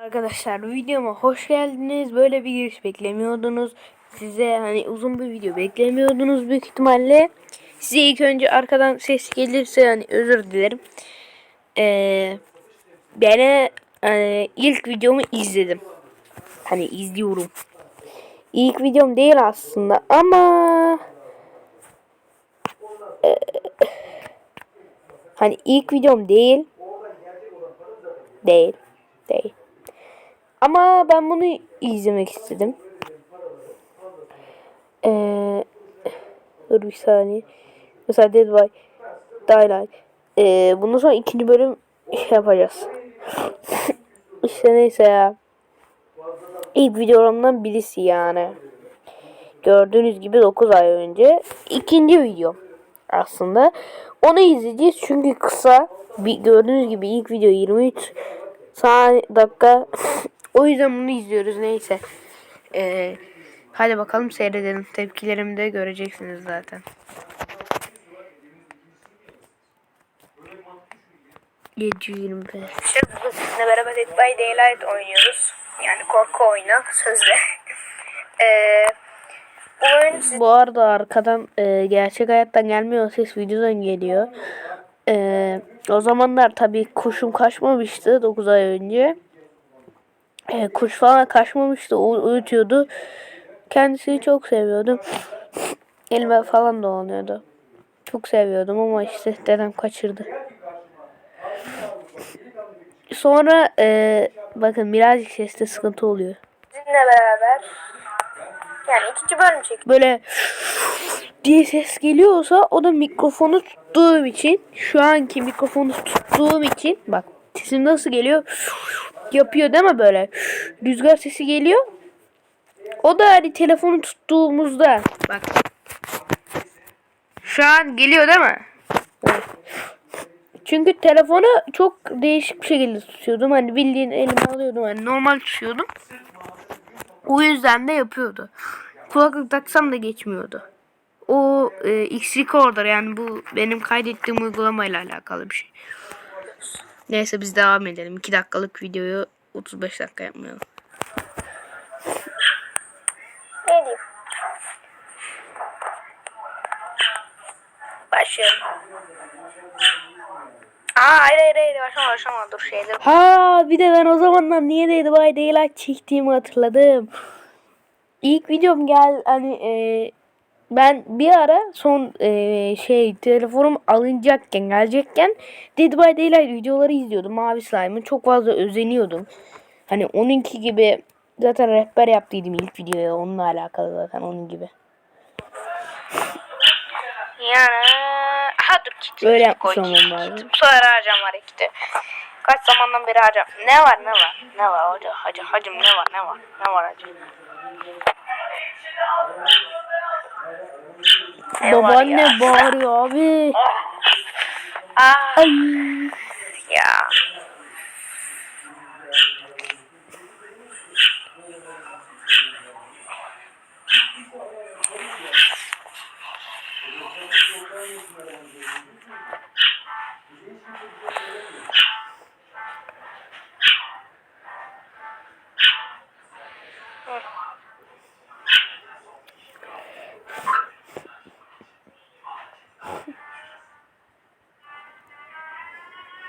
Arkadaşlar videoma hoş geldiniz. Böyle bir giriş beklemiyordunuz. Size hani uzun bir video beklemiyordunuz büyük ihtimalle. Size ilk önce arkadan ses gelirse hani özür dilerim. Ee, ben e, ilk videomu izledim. Hani izliyorum. İlk videom değil aslında ama e, hani ilk videom değil. Değil. Değil. Ama ben bunu izlemek istedim. Ee, dur bir saniye. Mesela Dead by Daylight. Ee, bundan sonra ikinci bölüm şey yapacağız. işte neyse ya. İlk videolarımdan birisi yani. Gördüğünüz gibi 9 ay önce. ikinci video aslında. Onu izleyeceğiz çünkü kısa. Bir, gördüğünüz gibi ilk video 23 saniye dakika. o yüzden bunu izliyoruz neyse. Ee, hadi bakalım seyredelim. Tepkilerimi de göreceksiniz zaten. Gece 25. İşte bugün sizinle beraber Dead by Daylight oynuyoruz. Yani korku oyunu sözde. Eee bu oyun siz- Bu arada arkadan e, gerçek hayattan gelmiyor ses videodan geliyor. E, o zamanlar tabii kuşum kaçmamıştı 9 ay önce. E, kuş falan kaçmamıştı u- uyutuyordu. Kendisini çok seviyordum. Elime falan dolanıyordu. Çok seviyordum ama işte dedem kaçırdı. Sonra e, bakın birazcık seste sıkıntı oluyor. sizinle beraber yani ikinci bölüm çekiyoruz. böyle diye ses geliyorsa o da mikrofonu tuttuğum için şu anki mikrofonu tuttuğum için bak sesim nasıl geliyor yapıyor değil mi böyle rüzgar sesi geliyor. O da hani telefonu tuttuğumuzda bak. Şu an geliyor değil mi? Çünkü telefonu çok değişik bir şekilde tutuyordum. Hani bildiğin elime alıyordum. Hani normal tutuyordum. O yüzden de yapıyordu. Kulaklık taksam da geçmiyordu. O e, X Recorder yani bu benim kaydettiğim uygulamayla alakalı bir şey. Neyse biz devam edelim. 2 dakikalık videoyu 35 dakika yapmayalım. Ne diyeyim? Başlayalım. Aa hayır hayır hayır başlama başlama dur şeyleri. Ha bir de ben o zamanlar niye Dead by Daylight çektiğimi hatırladım. İlk videom gel hani e, ben bir ara son e, şey telefonum alınacakken gelecekken Dead by Daylight videoları izliyordum. Mavi Slime'ı çok fazla özeniyordum. Hani onunki gibi zaten rehber yaptıydım ilk videoya onunla alakalı zaten onun gibi. Yani ha dur kit. Böyle yapmış olmam lazım. Bu sefer harcam var ikide. Kaç zamandan beri harcam. Ne var ne var? Ne var hoca hacı hacım ne var ne var? Ne var hacı? Babaanne bağırıyor abi. Aa, Ay. ya.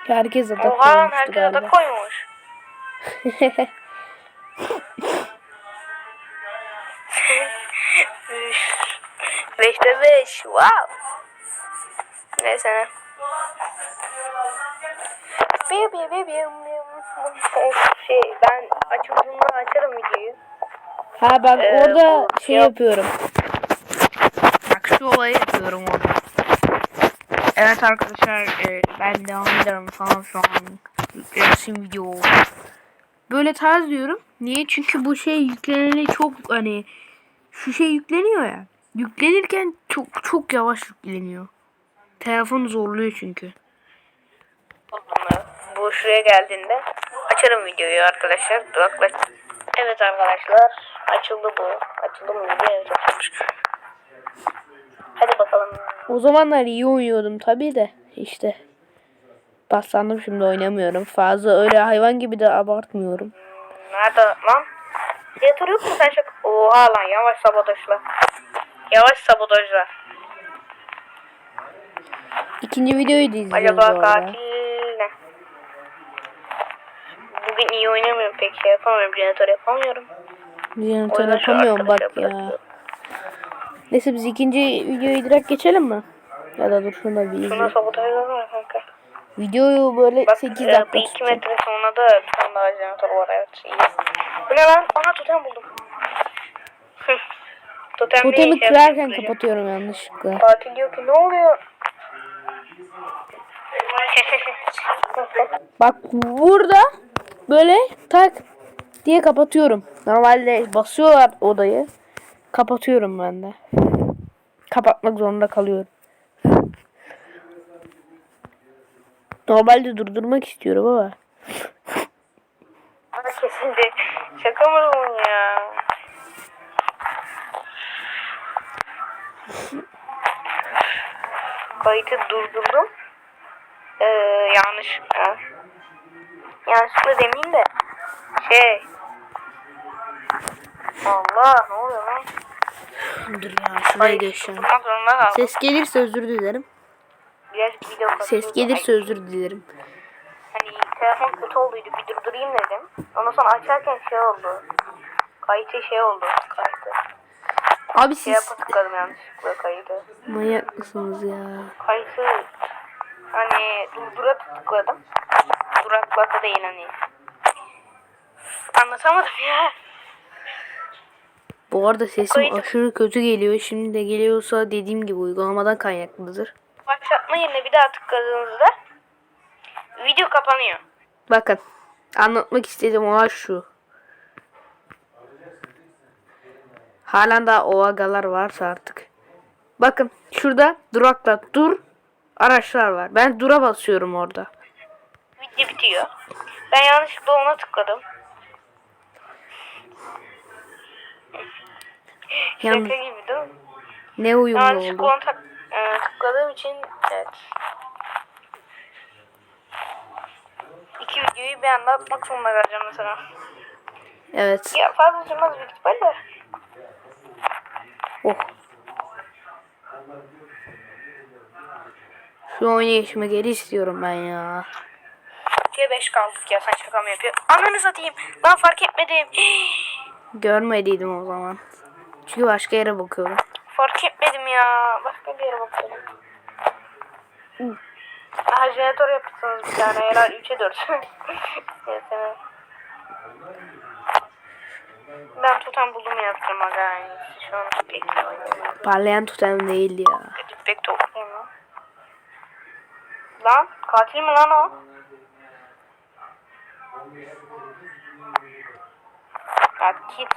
Herkes adak Oha koymuştu herkes galiba. ada koymuş. Beşte beş. Wow. Neyse ne. Bi bi bi bi. Şey ben açıldığında açarım videoyu. Ha bak Ee, orada şey yap- yapıyorum. Bak şu olayı yapıyorum orada. Evet arkadaşlar e, ben devam ederim falan şu an. Resim video. Böyle tarz diyorum. Niye? Çünkü bu şey yükleneli çok hani şu şey yükleniyor ya. Yüklenirken çok çok yavaş yükleniyor. Telefon zorluyor çünkü. Bu şuraya geldiğinde açarım videoyu arkadaşlar. Dudaklaş. Evet arkadaşlar açıldı bu. Açıldı mı video? Evet açılmış. Hadi bakalım. O zamanlar iyi oynuyordum tabii de işte. Paslandım şimdi oynamıyorum. Fazla öyle hayvan gibi de abartmıyorum. Nerede lan? Jeneratör yok mu sen şaka? Oha lan yavaş sabotajla. Yavaş sabotajla. İkinci videoyu da izliyoruz Acaba katil ne? Bugün iyi oynamıyorum pek şey yapamıyorum. Jeneratör yapamıyorum. Jeneratör yapamıyorum bak ya. bırakıyorum. Neyse biz ikinci videoyu direkt geçelim mi? Ya da dur şunu da bir Şuna izleyelim. sabotajla var kanka. Videoyu böyle Bak 8 e, dakika bir iki tutacağım. metre sonra da tane daha jeneratör var evet iyi. Bu ne lan? Aha totem buldum. Totem Totemi şey kırarken kapatıyorum yanlışlıkla. Katil diyor ki ne oluyor? Bak burada böyle tak diye kapatıyorum. Normalde basıyorlar odayı. Kapatıyorum ben de. Kapatmak zorunda kalıyorum. Normalde durdurmak istiyorum ama. Bana kesildi. Şaka mı bu ya? Kayıtı durdurdum. Ee, yanlış. Ha. Yanlışlıkla demeyeyim de. Şey. Allah ne oluyor lan? Dur ya şuraya geçeceğim. Ses gelirse özür dilerim. Ses gelirse özür dilerim. Hani telefon kötü olduydu bir durdurayım dedim. Ondan sonra açarken şey oldu. Kayıtı şey oldu. Kayıtı. Abi Şey siz tıkladım yanlışlıkla kaydı. manyak mısınız ya? Kayıtı hani durdura tıkladım. Durakladı değil hani. Anlatamadım ya. Bu arada sesim Kaydı- aşırı kötü geliyor. Şimdi de geliyorsa dediğim gibi uygulamadan kaynaklıdır. Başlatma yerine bir daha tıkladığınızda video kapanıyor. Bakın anlatmak istediğim olay şu. Halen daha o agalar varsa artık. Bakın şurada durakla dur araçlar var. Ben dura basıyorum orada. Video bitiyor. Ben yanlışlıkla ona tıkladım. Yalnız Şaka gibi değil mi? ne uyumlu Yanlışlıkla oldu. onu tak- e, tıkladığım için evet. İki videoyu bir anda atmak zorunda kalacağım mesela. Evet. Ya fazla sürmez büyük ihtimalle. Oh. Şu oynayışımı geri istiyorum ben ya. 2'ye 5 kaldık ya sen şaka mı yapıyorsun? Ananı satayım. Lan fark etmedim. Görmediydim o zaman. Çünkü başka yere bakıyorum. fark etmedim ya. Başka bir yere bakıyorum. Aha jeneratör yaptınız bir tane. Helal 3'e 4. evet, evet. Ben tutan buldum yaptım aga. Yani. Şu an pek Parlayan totem değildi ya. pek toplayayım lan. Lan katil mi lan o? Kit.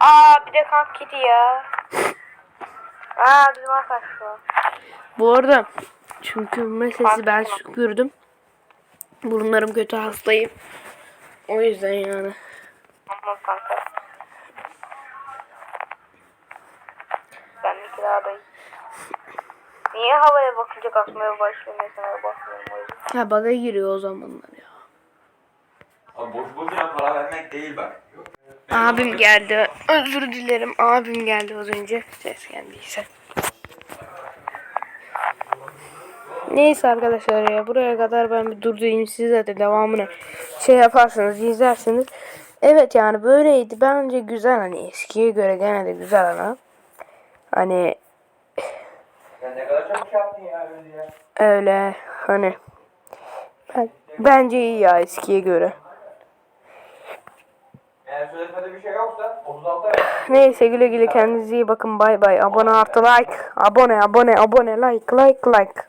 Aa bir de kank kiti ya. Aa bizim arkadaş. Bu arada çünkü meselesi ben süpürdüm. Burunlarım kötü hastayım. O yüzden yani. Aman kanka. Benimki daha da iyi. Niye havaya bakınca kalkmaya başlıyor mesela bakmıyorum o yüzden. Ha baga giriyor o zamanlar ya. Abi boş boşuna para vermek değil bak. Abim geldi. Özür dilerim. Abim geldi az önce. Ses geldiyse. Neyse arkadaşlar ya buraya kadar ben bir durdurayım siz de devamını şey yaparsanız izlersiniz. Evet yani böyleydi bence güzel hani eskiye göre gene de güzel ama hani ne kadar çabuk yaptın ya öyle ya. öyle hani ben, bence iyi ya eskiye göre. Şey yoksa 36 ay. Neyse güle güle kendinize iyi bakın bay bay. Abone artı like. Abone abone abone like like like.